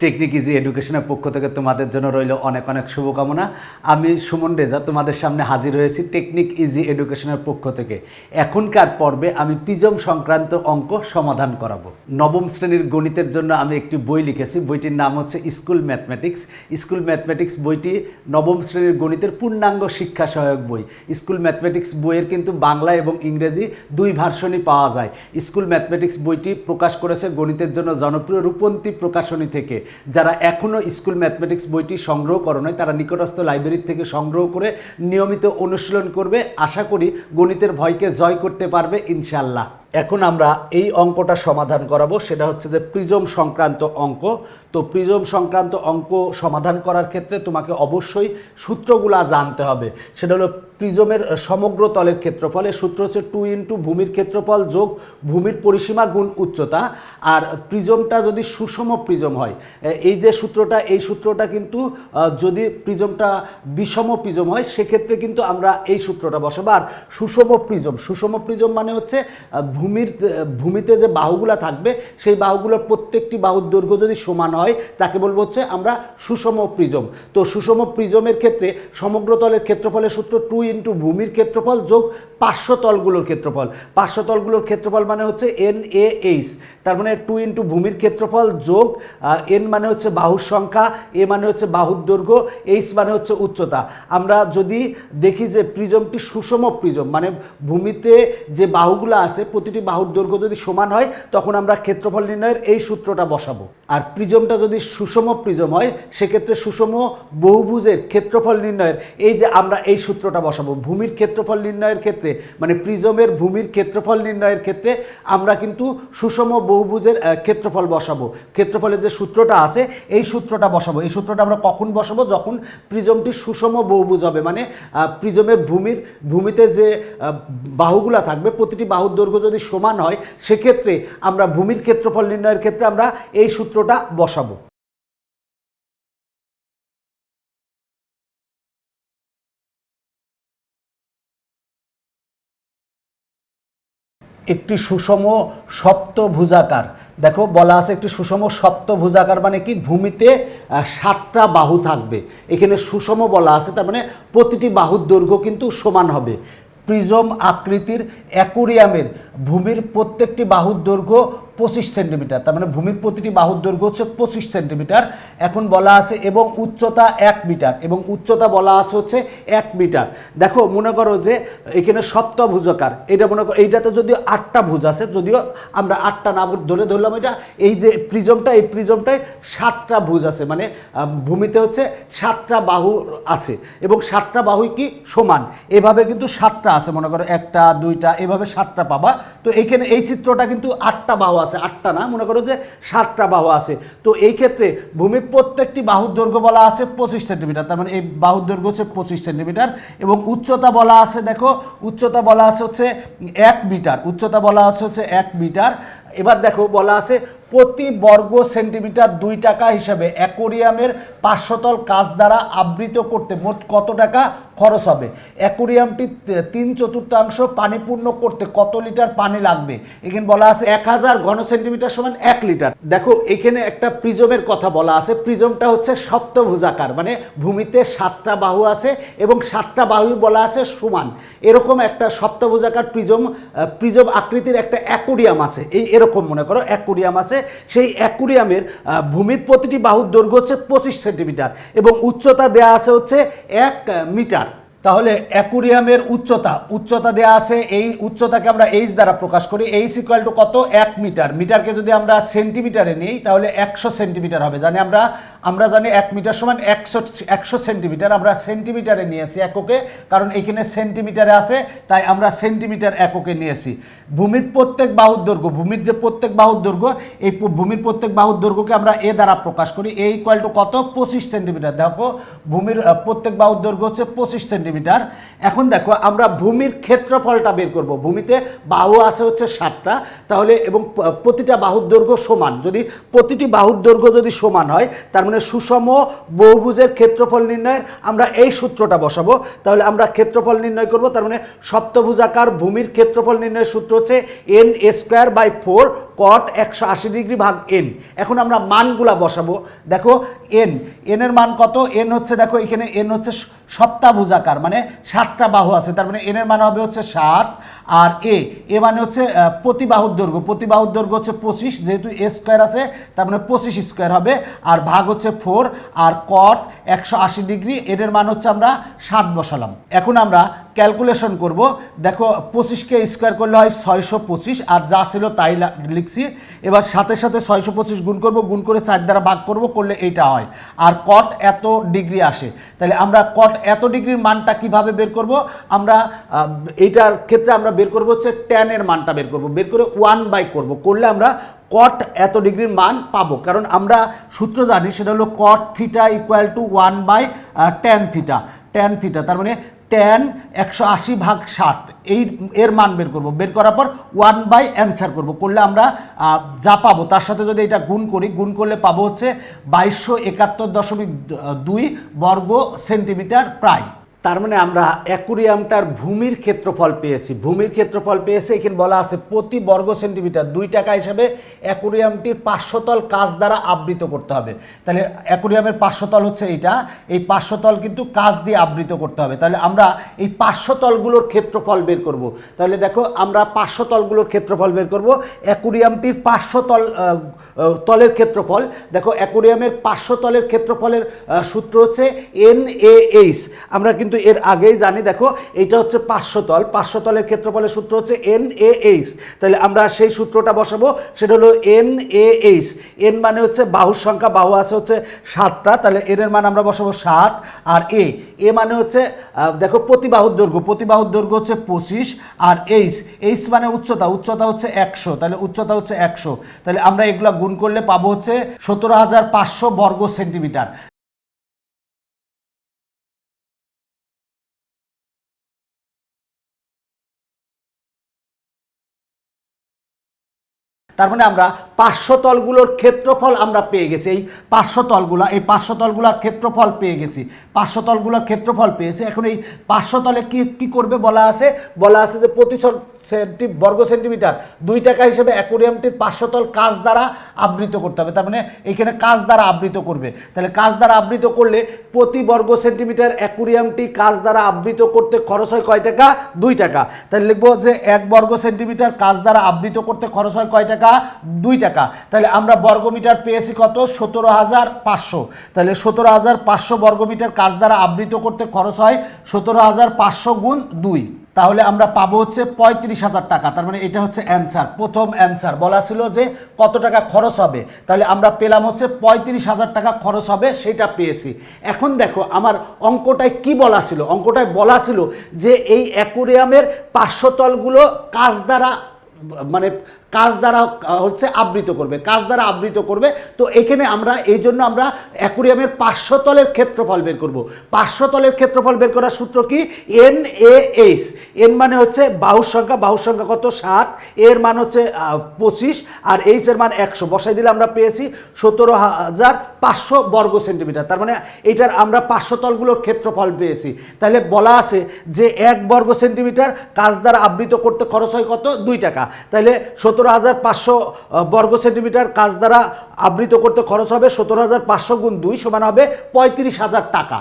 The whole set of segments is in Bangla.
টেকনিক ইজি এডুকেশনের পক্ষ থেকে তোমাদের জন্য রইল অনেক অনেক শুভকামনা। আমি সুমন রেজা, তোমাদের সামনে হাজির হয়েছি টেকনিক ইজি এডুকেশনের পক্ষ থেকে। এখনকার পর্বে আমি পিজম সংক্রান্ত অঙ্ক সমাধান করাবো। নবম শ্রেণির গণিতের জন্য আমি একটি বই লিখেছি। বইটির নাম হচ্ছে স্কুল ম্যাথমেটিক্স স্কুল ম্যাথমেটিক্স বইটি নবম শ্রেণির গণিতের পূর্ণাঙ্গ শিক্ষা সহায়ক বই। স্কুল ম্যাথমেটিক্স বইয়ের কিন্তু বাংলা এবং ইংরেজি দুই ভার্সনই পাওয়া যায়। স্কুল ম্যাথমেটিক্স বইটি প্রকাশ করেছে গণিতের জন্য জনপ্রিয় রূপন্তী প্রকাশনী থেকে। যারা এখনও স্কুল ম্যাথমেটিক্স বইটি সংগ্রহ করো নয় তারা নিকটস্থ লাইব্রেরির থেকে সংগ্রহ করে নিয়মিত অনুশীলন করবে। আশা করি গণিতের ভয়কে জয় করতে পারবে ইনশাল্লাহ এখন আমরা এই অঙ্কটা সমাধান করাবো। সেটা হচ্ছে যে প্রিজম সংক্রান্ত অঙ্ক। তো প্রিজম সংক্রান্ত অঙ্ক সমাধান করার ক্ষেত্রে তোমাকে অবশ্যই সূত্রগুলা জানতে হবে। সেটা হলো প্রিজমের সমগ্র তলের ক্ষেত্রফলের সূত্র হচ্ছে টু ইন্টু ভূমির ক্ষেত্রফল যোগ ভূমির পরিসীমা গুণ উচ্চতা। আর প্রিজমটা যদি সুষম প্রিজম হয় এই যে সূত্রটা, এই সূত্রটা কিন্তু যদি প্রিজমটা বিষম প্রিজম হয়, সেক্ষেত্রে কিন্তু আমরা এই সূত্রটা বসাবো। আর সুষম প্রিজম সুষম প্রিজম মানে হচ্ছে ভূমির ভূমিতে যে বাহুগুলা থাকবে, সেই বাহুগুলোর প্রত্যেকটি বাহুর দৈর্ঘ্য যদি সমান হয়, তাকে বলব হচ্ছে আমরা সুষম প্রিজম। তো সুষম প্রিজমের ক্ষেত্রে সমগ্র তলের ক্ষেত্রফলের সূত্র টু ইন্টু ভূমির ক্ষেত্রফল যোগ পার্শ্ব তলগুলোর ক্ষেত্রফল। পার্শ্ব তলগুলোর ক্ষেত্রফল মানে হচ্ছে এন এ এইচ তার মানে টু ইন্টু ভূমির ক্ষেত্রফল যোগ এন মানে হচ্ছে বাহুর সংখ্যা এ মানে হচ্ছে বাহুর দৈর্ঘ্য এইচ মানে হচ্ছে উচ্চতা। আমরা যদি দেখি যে প্রিজমটি সুষম প্রিজম মানে ভূমিতে যে বাহুগুলো আছে প্রতিটি বাহুর দৈর্ঘ্য যদি সমান হয় তখন আমরা ক্ষেত্রফল নির্ণয়ের এই সূত্রটা বসাবো। আর প্রিজমটা যদি সুষম প্রিজম হয়, সেক্ষেত্রে সুষম বহুভুজের ক্ষেত্রফল নির্ণয়ের, এই যে আমরা এই সূত্রটা বসাবো, ভূমির ক্ষেত্রফল নির্ণয়ের ক্ষেত্রে মানে প্রিজমের ভূমির ক্ষেত্রফল নির্ণয়ের ক্ষেত্রে আমরা কিন্তু সুষম বহুভুজের ক্ষেত্রফল বসাবো। ক্ষেত্রফলের যে সূত্রটা আছে, এই সূত্রটা বসাবো। এই সূত্রটা আমরা কখন বসাবো? যখন প্রিজমটি সুষম বহুভুজ হবে মানে প্রিজমের ভূমির, ভূমিতে যে বাহুগুলা থাকবে, প্রতিটি বাহুর দৈর্ঘ্য যদি সমান হয়, সেক্ষেত্রে আমরা ভূমির ক্ষেত্রফল নির্ণয়ের ক্ষেত্রে আমরা এই সূত্রটা বসাবো। একটি সুষম সপ্তভুজাকার। দেখো, বলা আছে একটি সুষম সপ্ত সপ্তভুজাকার মানে কি? ভূমিতে সাতটা বাহু থাকবে। এখানে সুষম বলা আছে, তার মানে প্রতিটি বাহুর দৈর্ঘ্য কিন্তু সমান হবে। প্রিজম আকৃতির অ্যাকুরিয়ামের ভূমির প্রত্যেকটি বাহুর দৈর্ঘ্য পঁচিশ সেন্টিমিটার। তার মানে ভূমির প্রতিটি বাহুর দৈর্ঘ্য হচ্ছে পঁচিশ সেন্টিমিটার। এখন বলা আছে এবং উচ্চতা এক মিটার এবং উচ্চতা বলা আছে হচ্ছে এক মিটার। দেখো, মনে করো যে এখানে সপ্তভুজাকার এটা মনে করো, এইটাতে যদিও আটটা ভুজ আছে, যদিও আমরা আটটা না ধরে ধরলাম এটা, এই যে প্রিজমটা, এই প্রিজমটায় সাতটা ভুজ আছে। মানে ভূমিতে হচ্ছে সাতটা বাহু আছে এবং সাতটা বাহুই কি? সমান। এভাবে কিন্তু সাতটা আছে। মনে করো একটা, দুইটা, এভাবে সাতটা পাবা। তো এইখানে এই চিত্রটা কিন্তু আটটা বাহু আছে আটটা না? মনে করো যে সাতটা বাহু আছে। তো এই ক্ষেত্রে ভূমির প্রত্যেকটি বাহুর দৈর্ঘ্য বলা আছে পঁচিশ সেন্টিমিটার। তার মানে এই বাহুর দৈর্ঘ্য হচ্ছে পঁচিশ সেন্টিমিটার এবং উচ্চতা বলা আছে, দেখো, উচ্চতা বলা আছে হচ্ছে এক মিটার। উচ্চতা বলা আছে হচ্ছে এক মিটার। এবার দেখো, বলা আছে প্রতি বর্গ সেন্টিমিটার দুই টাকা হিসাবে অ্যাকোরিয়ামের পার্শ্বতল কাজ দ্বারা আবৃত করতে মোট কত টাকা? খরচ হবে। অ্যাকোরিয়ামটি তিন চতুর্থাংশ পানি পূর্ণ করতে কত লিটার পানি লাগবে? এখানে বলা আছে এক হাজার ঘন সেন্টিমিটার সমান এক লিটার। দেখো, এখানে একটা প্রিজমের কথা বলা আছে। প্রিজমটা হচ্ছে সপ্তভুজাকার মানে ভূমিতে সাতটা বাহু আছে এবং সাতটা বাহু বলা আছে সমান। এরকম একটা সপ্তভুজাকার প্রিজম প্রিজম আকৃতির একটা অ্যাকোরিয়াম আছে। এই এরকম মনে করো, অ্যাকোরিয়াম আছে। সেই অ্যাকোরিয়ামের ভূমির প্রতিটি বাহুর দৈর্ঘ্য হচ্ছে পঁচিশ সেন্টিমিটার এবং উচ্চতা দেয়া আছে হচ্ছে এক মিটার। তাহলে অ্যাকুরিয়ামের উচ্চতা উচ্চতা দেওয়া আছে, এই উচ্চতাকে আমরা এইচ দ্বারা প্রকাশ করি। এইচ ইকুয়াল টু কত? এক মিটার। মিটারকে যদি আমরা সেন্টিমিটারে নিই, তাহলে একশো সেন্টিমিটার হবে। জানি আমরা আমরা জানি এক মিটার সমান একশো একশো সেন্টিমিটার। আমরা সেন্টিমিটারে নিয়েছি এককে, কারণ এখানে সেন্টিমিটারে আছে, তাই আমরা সেন্টিমিটার এককে নিয়েছি। ভূমির প্রত্যেক বাহুর দৈর্ঘ্য, ভূমির যে প্রত্যেক বাহুর দৈর্ঘ্য, এই ভূমির প্রত্যেক বাহুর দৈর্ঘ্যকে আমরা এ দ্বারা প্রকাশ করি। এ ইকুয়াল টু কত? পঁচিশ সেন্টিমিটার। দেখো, ভূমির প্রত্যেক বাহুর দৈর্ঘ্য হচ্ছে পঁচিশ সেন্টিমিটার। এখন দেখো, আমরা ভূমির ক্ষেত্রফলটা বের করব। ভূমিতে বাহু আছে হচ্ছে সাতটা, তাহলে এবং প্রতিটা বাহুর দৈর্ঘ্য সমান। যদি প্রতিটি বাহুর দৈর্ঘ্য যদি সমান হয়, তার মানে সুষম বহুভুজের ক্ষেত্রফল নির্ণয়ের আমরা এই সূত্রটা বসাবো। তাহলে আমরা ক্ষেত্রফল নির্ণয় করব, তার মানে সপ্তভুজাকার ভূমির ক্ষেত্রফল নির্ণয়ের সূত্র হচ্ছে N A square by four cot একশো আশি ডিগ্রি ভাগ এন এখন আমরা মানগুলা বসাবো। দেখো এন এন এর মান কত? এন হচ্ছে, দেখো, এখানে এন হচ্ছে সপ্তাভুজাকার মানে সাতটা বাহু আছে, তার মানে এনের মানে হবে হচ্ছে সাত আর এ এ মানে হচ্ছে প্রতিবাহুর দৈর্ঘ্য। প্রতিবাহুর দৈর্ঘ্য হচ্ছে পঁচিশ, যেহেতু এ স্কোয়ার আছে, তার মানে পঁচিশ স্কোয়ার হবে, আর ভাগ হচ্ছে ফোর, আর কট একশো আশি ডিগ্রি, এনের মান হচ্ছে আমরা সাত বসালাম। এখন আমরা ক্যালকুলেশন করব। দেখো, পঁচিশকে স্কোয়ার করলে হয় ছয়শো পঁচিশ, আর যা ছিল তাই লিখছি। এবার সাথে সাথে ছয়শো পঁচিশ গুণ করব, গুণ করে চার দ্বারা ভাগ করব, করলে এইটা হয়। আর কট এত ডিগ্রি আসে। তাহলে আমরা কট এত ডিগ্রির মানটা কীভাবে বের করব? আমরা এইটার ক্ষেত্রে আমরা বের করব হচ্ছে ট্যানের মানটা বের করব। বের করে ওয়ান বাই করব। করলে আমরা কট এত ডিগ্রির মান পাবো। কারণ আমরা সূত্র জানি, সেটা হলো cot theta equal to one by tan theta tan theta তার মানে টেন একশো আশি ভাগ সাত। এই এর মান বের করব। বের করার পর ওয়ান বাই অ্যান্সার করব। করলে আমরা যা পাবো, তার সাথে যদি এটা গুণ করি, গুণ করলে পাবো হচ্ছে বাইশশো একাত্তর দশমিক দুই বর্গ সেন্টিমিটার প্রায়। তার মানে আমরা অ্যাকুরিয়ামটার ভূমির ক্ষেত্রফল পেয়েছি। ভূমির ক্ষেত্রফল পেয়েছে, এখানে বলা আছে প্রতি বর্গ সেন্টিমিটার দুই টাকা হিসাবে অ্যাকুরিয়ামটির পার্শ্বতল কাজ দ্বারা আবৃত করতে হবে। তাহলে অ্যাকুরিয়ামের পার্শ্বতল হচ্ছে এইটা, এই পার্শ্বতল কিন্তু কাজ দিয়ে আবৃত করতে হবে। তাহলে আমরা এই পার্শ্বতলগুলোর ক্ষেত্রফল বের করব। তাহলে দেখো, আমরা পার্শ্বতলগুলোর ক্ষেত্রফল বের করব। অ্যাকুরিয়ামটির পার্শ্বতল তলের ক্ষেত্রফল, দেখো, অ্যাকুরিয়ামের পার্শ্বতলের ক্ষেত্রফলের সূত্র হচ্ছে এন এ এইচ। আমরা কিন্তু এর আগেই জানি, দেখো, এইটা হচ্ছে পার্শ্বতল পার্শ্বতলের ক্ষেত্রফলের সূত্র হচ্ছে এন এ এইচ তাহলে আমরা সেই সূত্রটা বসাবো, সেটা হলো এন এ এইচ এন মানে হচ্ছে বাহুর সংখ্যা, বাহু আছে হচ্ছে সাতটা, তাহলে এন এর মান আমরা বসাবো সাত আর এ এ মানে হচ্ছে দেখো, প্রতিবাহুর দৈর্ঘ্য। প্রতিবাহুর দৈর্ঘ্য হচ্ছে পঁচিশ। আর এইচ এইচ মানে উচ্চতা উচ্চতা হচ্ছে একশো। তাহলে উচ্চতা হচ্ছে একশো। তাহলে আমরা এগুলো গুণ করলে পাবো হচ্ছে সতেরো হাজার পাঁচশো বর্গ সেন্টিমিটার। তার মানে আমরা পার্শ্বতলগুলোর ক্ষেত্রফল আমরা পেয়ে গেছি। এই পার্শ্বতলগুলো এই পার্শ্বতলগুলোর ক্ষেত্রফল পেয়ে গেছি। পার্শ্বতলগুলোর ক্ষেত্রফল পেয়েছি। এখন এই পার্শ্বতলে কী কী করবে বলা আছে? বলা আছে যে প্রতি সেন্টি, বর্গ সেন্টিমিটার দুই টাকা হিসেবে অ্যাকোরিয়ামটির পার্শ্বতল কাজ দ্বারা আবৃত করতে হবে। তার মানে এখানে কাজ দ্বারা আবৃত করবে। তাহলে কাজ দ্বারা আবৃত করলে প্রতি বর্গ সেন্টিমিটার অ্যাকুরিয়ামটি কাজ দ্বারা আবৃত করতে খরচ হয় কয় টাকা? দুই টাকা। তাহলে লিখব যে এক বর্গ সেন্টিমিটার কাজ দ্বারা আবৃত করতে খরচ হয় কয় টাকা? দুই টাকা। তাহলে আমরা বর্গমিটার পেয়েছি কত? সতেরো হাজার পাঁচশো। তাহলে সতেরো হাজার পাঁচশো বর্গমিটার কাজ দ্বারা আবৃত করতে খরচ হয় সতেরো হাজার পাঁচশো গুণ দুই। তাহলে আমরা পাবো হচ্ছে পঁয়ত্রিশ হাজার টাকা। তার মানে এটা হচ্ছে অ্যান্সার, প্রথম অ্যান্সার। বলা ছিল যে কত টাকা খরচ হবে? তাহলে আমরা পেলাম হচ্ছে পঁয়ত্রিশ হাজার টাকা খরচ হবে, সেটা পেয়েছি। এখন দেখো, আমার অঙ্কটায় কি বলা ছিল? অঙ্কটায় বলা ছিল যে এই অ্যাকুরিয়ামের পার্শ্বতলগুলো কাজ দ্বারা মানে কাজ দ্বারা হচ্ছে আবৃত করবে, কাজ দ্বারা আবৃত করবে। তো এখানে আমরা, এই জন্য আমরা অ্যাকুরিয়ামের পার্শ্বতলের ক্ষেত্রফল বের করব। পার্শ্বতলের ক্ষেত্রফল বের করার সূত্র কি? এন এ এইচ এন মানে হচ্ছে বাহুর সংখ্যা বাহুর সংখ্যা কত? সাত। এর মান হচ্ছে পঁচিশ। আর এইচ এর মান একশো। বসাই দিলে আমরা পেয়েছি সতেরো হাজার পাঁচশো বর্গ সেন্টিমিটার। তার মানে এইটার আমরা পার্শ্বতলগুলোর ক্ষেত্রফল পেয়েছি। তাহলে বলা আছে যে এক বর্গ সেন্টিমিটার কাজ দ্বারা আবৃত করতে খরচ হয় কত? দুই টাকা। তাহলে সতেরো হাজার পাঁচশো বর্গ সেন্টিমিটার কাজ দ্বারা আবৃত করতে খরচ হবে সতেরো হাজার পাঁচশো গুণ দুই সমান হবে পঁয়ত্রিশ হাজার টাকা।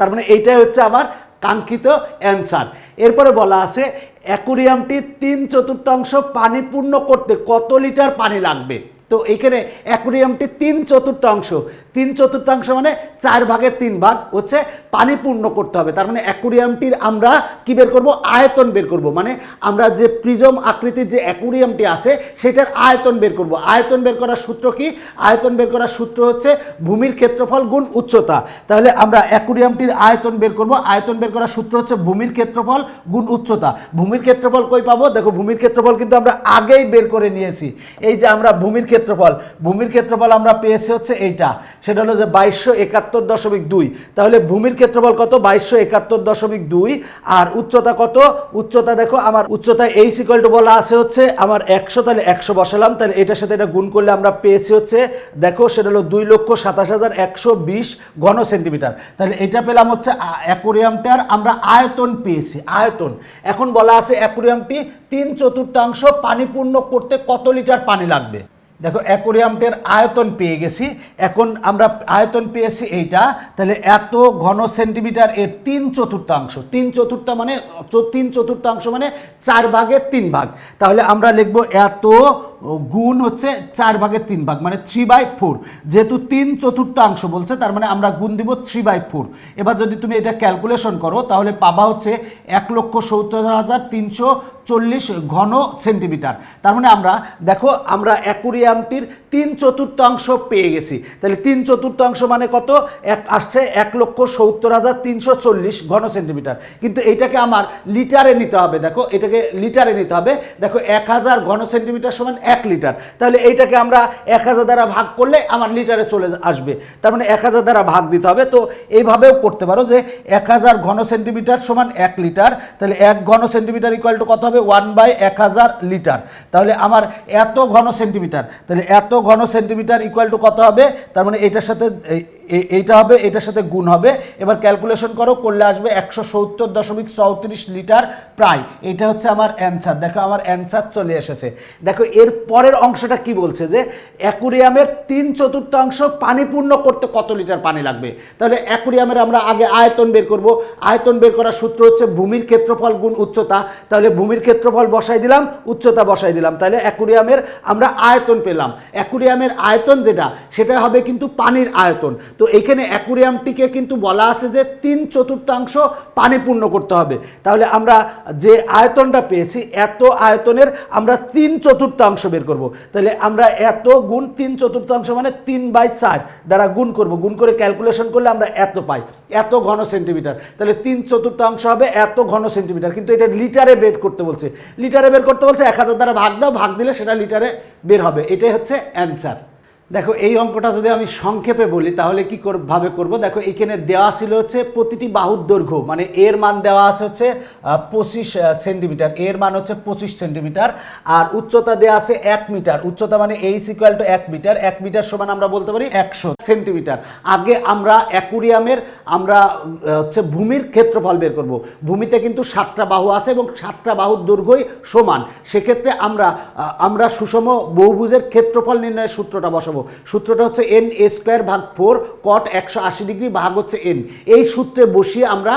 তার মানে এইটাই হচ্ছে আমার কাঙ্ক্ষিত অ্যান্সার। এরপরে বলা আছে, অ্যাকুরিয়ামটি তিন চতুর্থাংশ পানি পূর্ণ করতে কত লিটার পানি লাগবে? তো এখানে অ্যাকুরিয়ামটি তিন চতুর্থাংশ তিন চতুর্থাংশ মানে চার ভাগের তিন ভাগ হচ্ছে পানি পূর্ণ করতে হবে। তার মানে অ্যাকুরিয়ামটির আমরা কি বের করব? আয়তন বের করব। মানে আমরা যে প্রিজম আকৃতির যে অ্যাকুরিয়ামটি আছে, সেটার আয়তন বের করব। আয়তন বের করার সূত্র কি? আয়তন বের করার সূত্র হচ্ছে ভূমির ক্ষেত্রফল গুণ উচ্চতা। তাহলে আমরা অ্যাকুরিয়ামটির আয়তন বের করব। আয়তন বের করার সূত্র হচ্ছে ভূমির ক্ষেত্রফল গুণ উচ্চতা। ভূমির ক্ষেত্রফল কই পাবো? দেখো, ভূমির ক্ষেত্রফল কিন্তু আমরা আগেই বের করে নিয়েছি। এই যে আমরা ভূমির ক্ষেত্র ক্ষেত্রফল, ভূমির ক্ষেত্রফল আমরা পেয়েছি হচ্ছে এইটা। সেটা হলো যে বাইশশো একাত্তর দশমিক দুই। তাহলে ভূমির ক্ষেত্রফল কত? বাইশশো একাত্তর দশমিক দুই। আর উচ্চতা কত? উচ্চতা দেখো, আমার উচ্চতা এই সিকল টু বলা আছে হচ্ছে আমার একশো, তাহলে একশো বসালাম। তাহলে এটার সাথে এটা গুণ করলে আমরা পেয়েছি হচ্ছে, দেখো, সেটা হলো দুই লক্ষ সাতাশ হাজার একশো বিশ ঘন সেন্টিমিটার। তাহলে এটা পেলাম হচ্ছে অ্যাকোরিয়ামটার আমরা আয়তন পেয়েছি, আয়তন। এখন বলা আছে অ্যাকোরিয়ামটি তিন চতুর্থাংশ পানিপূর্ণ করতে কত লিটার পানি লাগবে? দেখো, অ্যাকোরিয়ামটার আয়তন পেয়ে গেছি। এখন আমরা আয়তন পেয়েছি এইটা। তাহলে এত ঘন সেন্টিমিটার এর তিন চতুর্থাংশ। তিন চতুর্থ মানে তিন চতুর্থাংশ মানে চার ভাগের তিন ভাগ। তাহলে আমরা লিখব এত গুণ হচ্ছে চার ভাগের তিন ভাগ মানে থ্রি বাই ফোর যেহেতু তিন চতুর্থাংশ বলছে, তার মানে আমরা গুণ দিব থ্রি বাই ফোর এবার যদি তুমি এটা ক্যালকুলেশন করো, তাহলে পাবা হচ্ছে এক লক্ষ সত্তর হাজার তিনশো চল্লিশ ঘন সেন্টিমিটার তার মানে আমরা, দেখো, আমরা অ্যাকুরিয়ামটির তিন চতুর্থাংশ পেয়ে গেছি। তাহলে তিন চতুর্থাংশ মানে কত? এক আসছে এক লক্ষ সত্তর হাজার তিনশো চল্লিশ ঘন সেন্টিমিটার কিন্তু এইটাকে আমার লিটারে নিতে হবে, দেখো, এটাকে লিটারে নিতে হবে। দেখো, এক হাজার ঘন সেন্টিমিটার সমান এক লিটার। তাহলে এইটাকে আমরা এক হাজার দ্বারা ভাগ করলে আমার লিটারে চলে আসবে। তার মানে এক হাজার দ্বারা ভাগ দিতে হবে। তো এইভাবেও করতে পারো যে এক হাজার ঘন সেন্টিমিটার সমান এক লিটার। তাহলে এক ঘন সেন্টিমিটার ইকুয়াল টু কত হবে? ওয়ান বাই এক হাজার লিটার। তাহলে আমার এত ঘন সেন্টিমিটার। তাহলে এত ঘন সেন্টিমিটার ইকুয়াল টু কত হবে? তার মানে এটার সাথে এই- এই- এইটা হবে, এটার সাথে গুণ হবে। এবার ক্যালকুলেশন করো, করলে আসবে একশো সত্তর দশমিক চৌত্রিশ লিটার প্রায়। এটা হচ্ছে আমার অ্যান্সার দেখো আমার অ্যান্সার চলে এসেছে। দেখো এর পরের অংশটা কি বলছে যে অ্যাকুরিয়ামের তিন চতুর্থাংশ পানি পূর্ণ করতে কত লিটার পানি লাগবে? তাহলে অ্যাকুরিয়ামের আমরা আগে আয়তন বের করব। আয়তন বের করার সূত্র হচ্ছে ভূমির ক্ষেত্রফল গুণ উচ্চতা। তাহলে ভূমির ক্ষেত্রফল বসাই দিলাম, উচ্চতা বসাই দিলাম। তাহলে অ্যাকুরিয়ামের আমরা আয়তন পেলাম। অ্যাকুরিয়ামের আয়তন যেটা, সেটা হবে কিন্তু পানির আয়তন। তো এখানে অ্যাকুরিয়ামটিকে কিন্তু বলা আছে যে তিন চতুর্থাংশ পানি পূর্ণ করতে হবে। তাহলে আমরা যে আয়তনটা পেয়েছি, এত আয়তনের আমরা তিন চতুর্থাংশ বের করব। তাহলে আমরা এত গুণ তিন চতুর্থাংশ মানে তিন বাই চার দ্বারা গুণ করব। গুণ করে ক্যালকুলেশন করলে আমরা এত পাই। এত ঘন সেন্টিমিটার তাহলে তিন চতুর্থাংশ হবে এত ঘন সেন্টিমিটার কিন্তু এটা লিটারে বের করতে বলছে। লিটারে বের করতে বলছে এক হাজার দ্বারা ভাগ দাও, ভাগ দিলে সেটা লিটারে বের হবে। এটাই হচ্ছে অ্যান্সার দেখো, এই অঙ্কটা যদি আমি সংক্ষেপে বলি, তাহলে কি ভাবে করব? দেখো, এখানে দেওয়া ছিল হচ্ছে প্রতিটি বাহুর দৈর্ঘ্য মানে এর মান দেওয়া আছে হচ্ছে পঁচিশ সেন্টিমিটার। এর মান হচ্ছে পঁচিশ সেন্টিমিটার, আর উচ্চতা দেওয়া আছে এক মিটার। উচ্চতা মানে এইচ ইকুয়াল টু এক মিটার। এক মিটার সমান আমরা বলতে পারি একশো সেন্টিমিটার। আগে আমরা অ্যাকুরিয়ামের, আমরা হচ্ছে ভূমির ক্ষেত্রফল বের করব। ভূমিতে কিন্তু সাতটা বাহু আছে এবং সাতটা বাহুর দৈর্ঘ্যই সমান। সেক্ষেত্রে আমরা আমরা সুষম বহুভুজের ক্ষেত্রফল নির্ণয়ের সূত্রটা বসাবো। সূত্রটা হচ্ছে এন এ স্কোয়ার ভাগ ফোর কট একশো আশি ডিগ্রি ভাগ হচ্ছে এন এই সূত্রে বসিয়ে আমরা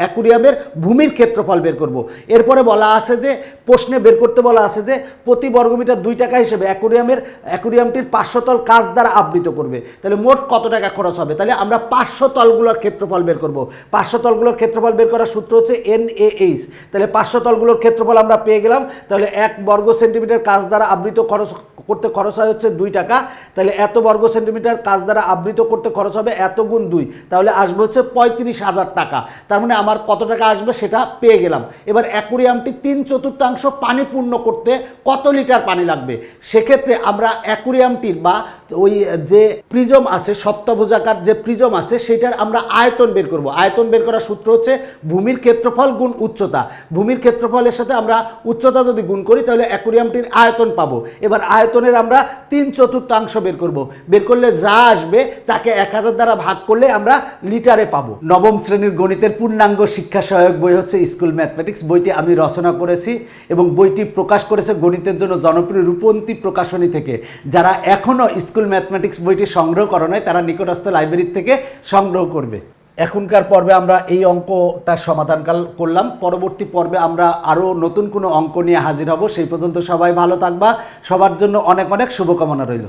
অ্যাকুরিয়ামের ভূমির ক্ষেত্রফল বের করব। এরপরে বলা আছে যে, প্রশ্নে বের করতে বলা আছে যে, প্রতি বর্গমিটার দুই টাকা হিসেবে অ্যাকুরিয়ামের অ্যাকুরিয়ামটির পাঁচশো তল কাজ দ্বারা আবৃত করবে। তাহলে মোট কত টাকা খরচ হবে? তাহলে আমরা পাঁচশো তলগুলোর ক্ষেত্রফল বের করব। পাঁচশো তলগুলোর ক্ষেত্রফল বের করার সূত্র হচ্ছে এন এ এইচ তাহলে পাঁচশো তলগুলোর ক্ষেত্রফল আমরা পেয়ে গেলাম। তাহলে এক বর্গ সেন্টিমিটার কাজ দ্বারা আবৃত খরচ, করতে খরচ হয় হচ্ছে দুই টাকা। তাহলে এত বর্গ সেন্টিমিটার কাজ দ্বারা আবৃত করতে খরচ হবে এত গুণ দুই। তাহলে আসবে হচ্ছে পঁয়ত্রিশ হাজার টাকা। তার মানে আমার কত টাকা আসবে সেটা পেয়ে গেলাম। এবার অ্যাকুরিয়ামটি তিন চতুর্থাংশ পানি পূর্ণ করতে কত লিটার পানি লাগবে? সেক্ষেত্রে আমরা অ্যাকুরিয়ামটির বা ওই যে প্রিজম আছে, সপ্তভুজাকার যে প্রিজম আছে, সেটার আমরা আয়তন বের করব। আয়তন বের করার সূত্র হচ্ছে ভূমির ক্ষেত্রফল গুণ উচ্চতা। ভূমির ক্ষেত্রফলের সাথে আমরা উচ্চতা যদি গুণ করি, তাহলে অ্যাকুরিয়ামটির আয়তন পাবো। এবার আয়তনের আমরা তিন চতুর্থাংশ বের করব। বের করলে যা আসবে, তাকে এক হাজার দ্বারা ভাগ করলে আমরা লিটারে পাবো। নবম শ্রেণির গণিতের পূর্ণাঙ্গ শিক্ষা সহায়ক বই হচ্ছে স্কুল ম্যাথমেটিক্স। বইটি আমি রচনা করেছি এবং বইটি প্রকাশ করেছে গণিতের জন্য জনপ্রিয় রূপন্তী প্রকাশনী থেকে। যারা এখনও স্কুল ম্যাথমেটিক্স বইটি সংগ্রহ করে নয় তারা নিকটস্থ লাইব্রেরি থেকে সংগ্রহ করবে। এখনকার পর্বে আমরা এই অঙ্কটা সমাধান করলাম। পরবর্তী পর্বে আমরা আরও নতুন কোনো অঙ্ক নিয়ে হাজির হব। সেই পর্যন্ত সবাই ভালো থাকবা। সবার জন্য অনেক অনেক শুভকামনা রইল।